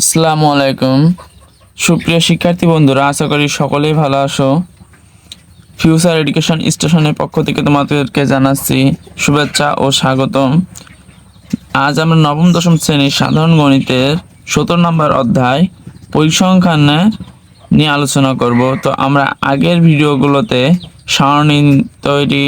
আসসালামু আলাইকুম। সুপ্রিয় শিক্ষার্থী বন্ধুরা, আশা করি সকলেই ভালো আছো। ফিউচার এডুকেশন স্টেশনের পক্ষ থেকে তোমাদেরকে জানাচ্ছি শুভেচ্ছা ও স্বাগতম। আজ আমরা নবম, দশম শ্রেণির সাধারণ গণিতের সতেরো নম্বর অধ্যায় পরিসংখ্যানের নিয়ে আলোচনা করব। তো আমরা আগের ভিডিওগুলোতে সারণী তৈরি,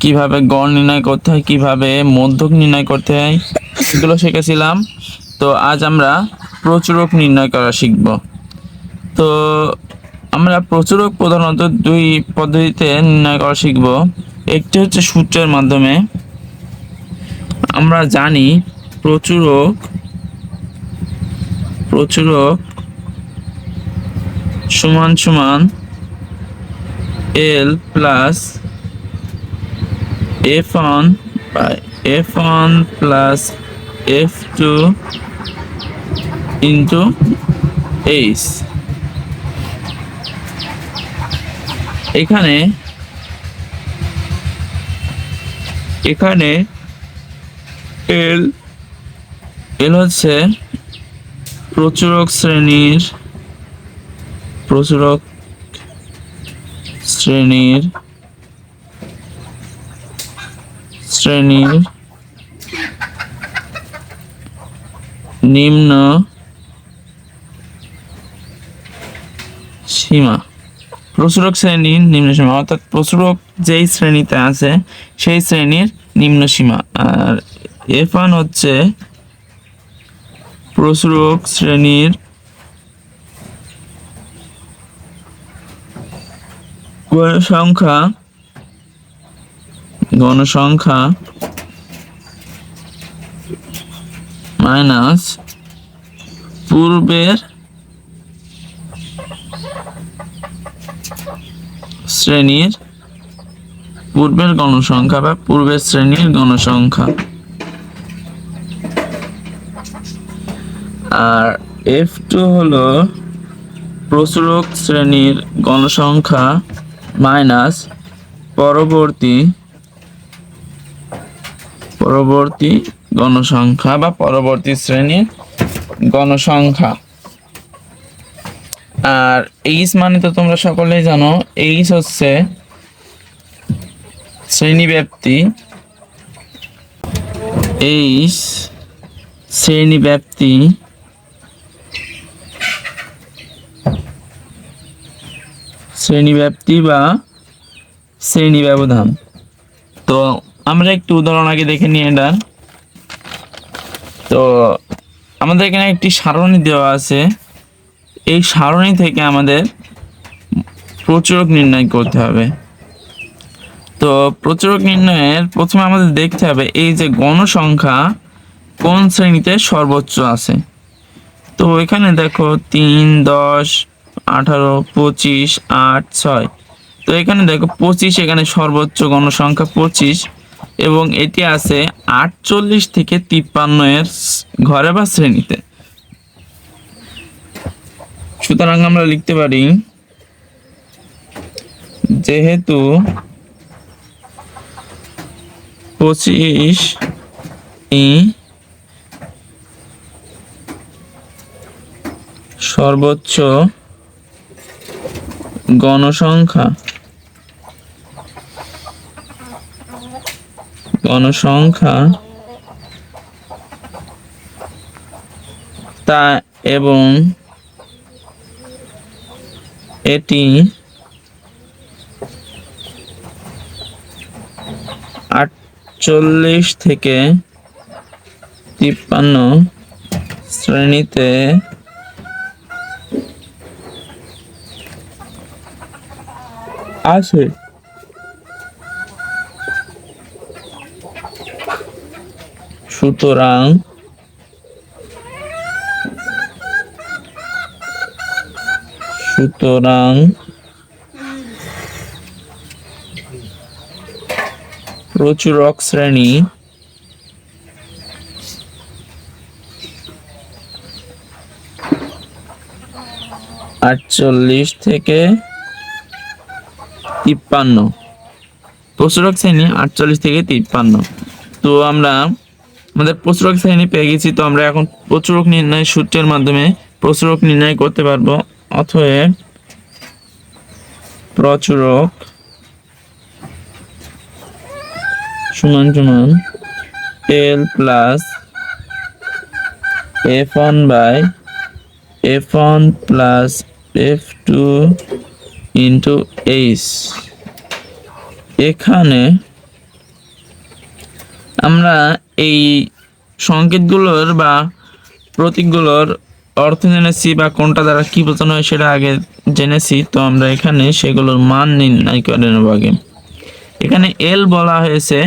কীভাবে গড় নির্ণয় করতে হয়, কীভাবে মধ্যক নির্ণয় করতে হয় এগুলো শিখেছিলাম। তো আজ আমরা প্রচুরক নির্ণয় করা শিখব। তো আমরা প্রচুরক প্রধানত দুই পদ্ধতিতে নির্ণয় করা শিখব। একটি হচ্ছে সূত্রের মাধ্যমে। আমরা জানি প্রচুরক প্রচুরক সমান সমান L plus F by F one plus F two into H এখানে এখানে এল এল হচ্ছে প্রচুরক শ্রেণির প্রচুরক শ্রেণির শ্রেণির নিম্ন সীমা। প্রচুরক শ্রেণির নিম্ন সীমা, অর্থাৎ প্রচুরক যেই শ্রেণীতে আছে, সেই শ্রেণির নিম্ন সীমা। আর এফ ওয়ান হচ্ছে প্রচুরক শ্রেণির গণসংখ্যা গণসংখ্যা মাইনাস পূর্বের শ্রেণির পূর্বের গণসংখ্যা বা পূর্বের শ্রেণির গণসংখ্যা। আর এফ টু হলো প্রচুরক শ্রেণির গণসংখ্যা মাইনাস পরবর্তী পরবর্তী গণসংখ্যা বা পরবর্তী শ্রেণির গণসংখ্যা। আর এইচ মানে তো তোমরা সকলেই জানো এইচ হচ্ছে শ্রেণি ব্যাপ্তি এইচ শ্রেণি ব্যাপ্তি শ্রেণি ব্যাপ্তি বা শ্রেণি ব্যবধান তো আমরা একটু উদাহরণ আগে দেখে নিই এটা। তো আমাদের এখানে একটি সারণী দেওয়া আছে। এই সারণী থেকে আমাদের প্রচুরক নির্ণয় করতে হবে। তো প্রচুরক নির্ণয়ের প্রথমে আমাদের দেখতে হবে এই যে গণসংখ্যা কোন শ্রেণীতে সর্বোচ্চ আছে। তো এখানে দেখো তিন, দশ, আঠারো, পঁচিশ, আট, ছয়। তো এখানে দেখো পঁচিশ, এখানে সর্বোচ্চ গণসংখ্যা পঁচিশ এবং এটি আছে আটচল্লিশ থেকে তিপ্পান্ন এর ঘরে বা শ্রেণীতে। সুতরাং আমরা লিখতে পারি যেহেতু পঁচিশ ই সর্বোচ্চ গণসংখ্যা গণসংখ্যা তা এবং এটি আটচল্লিশ থেকে তিপ্পান্ন শ্রেণীতে আছে। সুতরাং সুতরাং প্রচুরক শ্রেণি। আটচল্লিশ থেকে তিপ্পান্ন। প্রচুরক শ্রেণি, আটচল্লিশ থেকে তিপ্পান্ন। তো আমরা আমাদের প্রচুরক শ্রেণি পেয়ে গেছি, তো আমরা এখন প্রচুরক নির্ণয় সূত্রের মাধ্যমে প্রচুরক নির্ণয় করতে পারব। অতএব প্রচুরক, সমান সমান L plus F one by F one plus F two into H এখানে আমরা এই সংকেতগুলোর বা প্রতীকগুলোর অর্থ জেনেছি বা কোনটা দ্বারা কি বোঝানো হয় সেটা আগে জেনেছি, তো আমরা এখানে সেগুলোর মান নির্ণয় করে নেব আগে। এখানে এল বলা হয়েছে,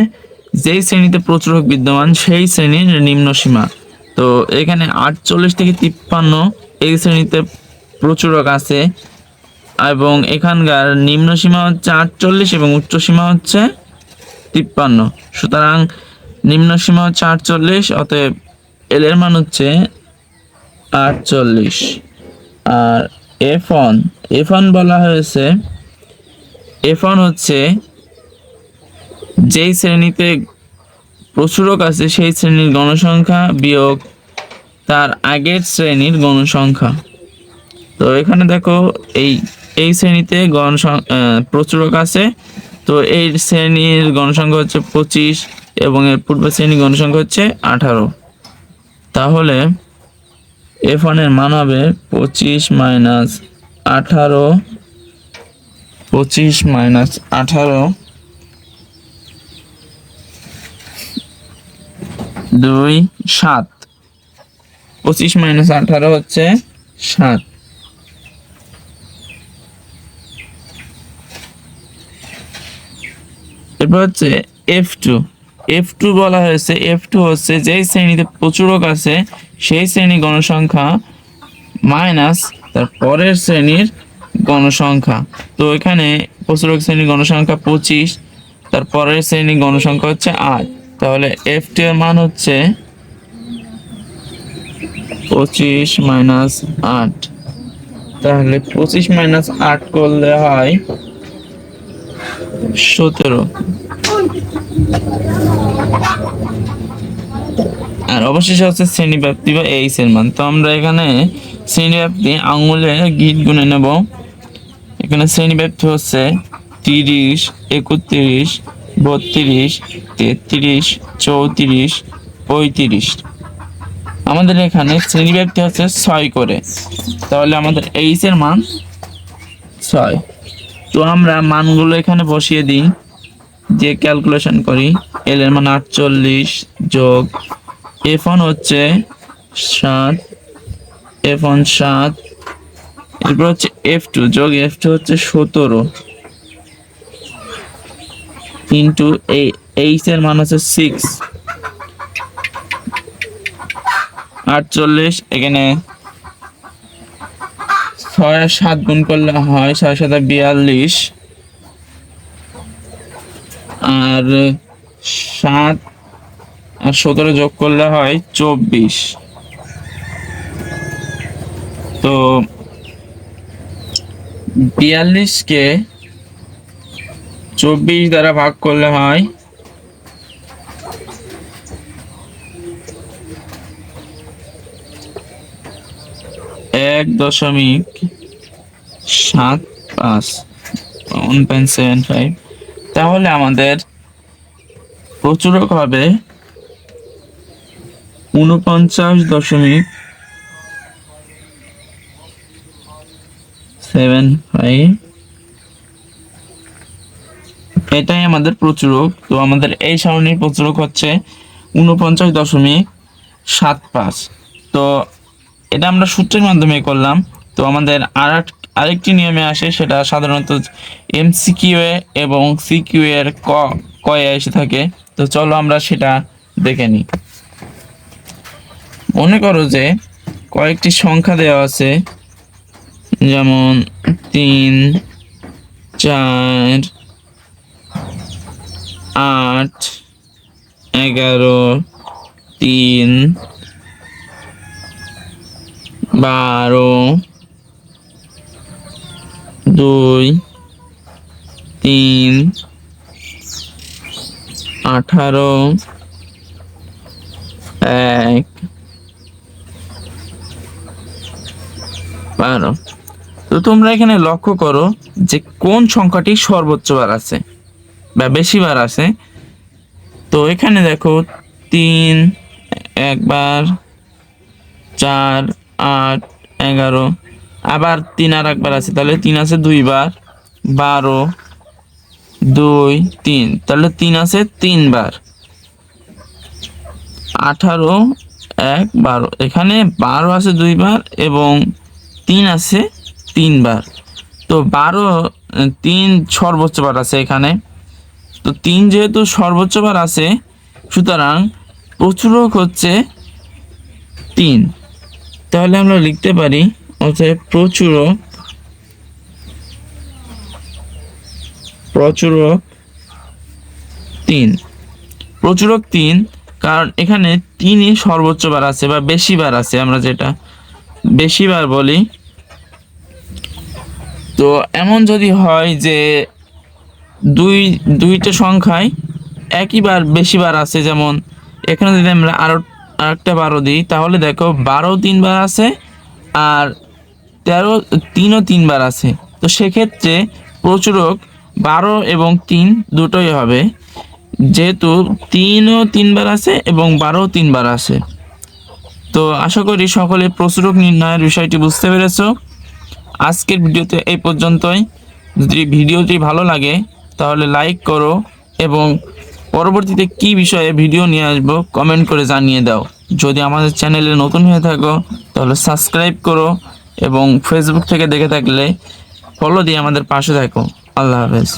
যেই শ্রেণীতে প্রচুরক বিদ্যমান, সেই শ্রেণির নিম্ন সীমা। তো এখানে আটচল্লিশ থেকে তিপ্পান্ন, এই শ্রেণীতে প্রচুরক আছে, এবং এখানকার নিম্ন সীমা হচ্ছে আটচল্লিশ এবং উচ্চ সীমা হচ্ছে তিপ্পান্ন। সুতরাং নিম্ন সীমা হচ্ছে আটচল্লিশ, অতএব এল এর মান হচ্ছে আটচল্লিশ। আর এফ অন এফ অন বলা হয়েছে এফ অন হচ্ছে যেই শ্রেণীতে প্রচুরক আছে সেই শ্রেণির গণসংখ্যা বিয়োগ তার আগের শ্রেণির গণসংখ্যা। তো এখানে দেখো এই এই শ্রেণীতে গণ প্রচুরক আছে। তো এই শ্রেণির গণসংখ্যা হচ্ছে পঁচিশ এবং এর পূর্ব শ্রেণির গণসংখ্যা হচ্ছে আঠারো। তাহলে এফ ওয়ানের মান হবে পঁচিশ মাইনাস আঠারো, পঁচিশ মাইনাস আঠারো, দুই সাত। পঁচিশ মাইনাস আঠারো হচ্ছে সাত। এরপর হচ্ছে এফ টু এফ টু বলা হয়েছে। এফ টু হচ্ছে যেই শ্রেণীতে প্রচুরক আছে সেই শ্রেণি গণসংখ্যা মাইনাস তার পরের শ্রেণির গণসংখ্যা। তো এখানে প্রচুরক শ্রেণির গণসংখ্যা পঁচিশ, তার পরের শ্রেণির গণসংখ্যা হচ্ছে আট। তাহলে এফ টু এর মান হচ্ছে পঁচিশ মাইনাস আট। তাহলে পঁচিশ মাইনাস আট করলে হয় সতেরো। অবশেষে হচ্ছে শ্রেণীব্যাপ্তি বা এইচ এর মান। তো আমরা এখানে শ্রেণীব্যাপ্তি আঙুলে গিট গুনে নেব। এখানে শ্রেণীব্যাপ্তি হচ্ছে তিরিশ, একত্রিশ, বত্রিশ, তেত্রিশ, চৌত্রিশ, পঁয়ত্রিশ। আমাদের এখানে শ্রেণীব্যাপ্তি হচ্ছে ছয় করে। তাহলে আমাদের এইচ এর মান ছয়। তো আমরা মানগুলো এখানে বসিয়ে দিই। দিয়ে ক্যালকুলেশন করি। এল এর মান আটচল্লিশ যোগ এফ ওয়ান হচ্ছে সাত এফ ওয়ান সাত, এরপর হচ্ছে এফ টু যোগ এফ টু হচ্ছে সতেরো। ইন্টু এইচ এর মান হচ্ছে সিক্স আটচল্লিশ, এখানে ছয় সাত গুণ করলে হয় ছয় সাথে বিয়াল্লিশ। আর সাত আর সতেরো যোগ করলে হয় চব্বিশ। তো বিয়াল্লিশকে চব্বিশ দ্বারা ভাগ করলে হয় এক দশমিক সাত পাঁচ ওয়ান পয়েন্ট সেভেন ফাইভ তাহলে আমাদের প্রচুরক হবে উনপঞ্চাশ দশমিক সেভেন ফাইভ এটাই আমাদের প্রচুরক। তো আমাদের এই সারণীর প্রচুরক হচ্ছে উনপঞ্চাশ দশমিক সাত পাঁচ। তো এটা আমরা সূত্রের মাধ্যমে করলাম। তো আমাদের আর আরেকটি নিয়মে আসে, সেটা সাধারণত এমসিকিউ এ এবং সিকিউ এর ক কয়ে এসে থাকে। তো চলো আমরা সেটা দেখে নিই। মনে করো যে কয়েকটি সংখ্যা দেওয়া আছে। যেমন তিন, চার, আট, এগারো, তিন, বারো, দুই, তিন, আঠারো, এক বারো তো তোমরা এখানে লক্ষ্য করো যে কোন সংখ্যাটি সর্বোচ্চ বার আছে বা বেশি বার আছে। তো এখানে দেখো তিন একবার চার, আট, এগারো, আবার তিন আর একবার আছে, তাহলে তিন আছে দুইবার বারো দুই, তিন, তাহলে তিন আছে তিনবার আঠারো, এক, বারো, এখানে বারো আছে দুইবার এবং তিন আছে তিনবার। তো বারো তিন সর্বোচ্চ বার আছে এখানে। তো তিন যেহেতু সর্বোচ্চ বার আছে, সুতরাং প্রচুরক হচ্ছে তিন। তাহলে আমরা লিখতে পারি, অতএব প্রচুরক প্রচুরক তিন। প্রচুরক তিন, কারণ এখানে তিনই সর্বোচ্চ বার আছে বা বেশি বার আছে আমরা যেটা বেশি বার বলি। তো এমন যদি হয় যে দুই, দুইটা সংখ্যায় একইবার বেশি বার আছে, যেমন এখানে যদি আমরা আরও, আরেকটা বারো দিই, তাহলে দেখো বারো তিনবার আছে আর তেরো, তিনও তিনবার আছে। তো সেক্ষেত্রে প্রচুরক বারো এবং তিন দুটোই হবে। যেহেতু তিনও তিনবার আছে এবং বারো তিনবার আছে। তো আশা করি সকলে প্রচুরক নির্ণয়ের বিষয়টি বুঝতে পেরেছ। আজকের ভিডিওতে এই পর্যন্তই। যদি ভিডিওটি ভালো লাগে, তাহলে লাইক করো এবং পরবর্তীতে কি বিষয়ে ভিডিও নিয়ে আসব কমেন্ট করে জানিয়ে দাও। যদি আমাদের চ্যানেলে নতুন হয়ে থাকো, তাহলে সাবস্ক্রাইব করো এবং ফেসবুক থেকে দেখে থাকলে ফলো দিয়ে আমাদের পাশে থাকো। আল্লাহ হাফেজ।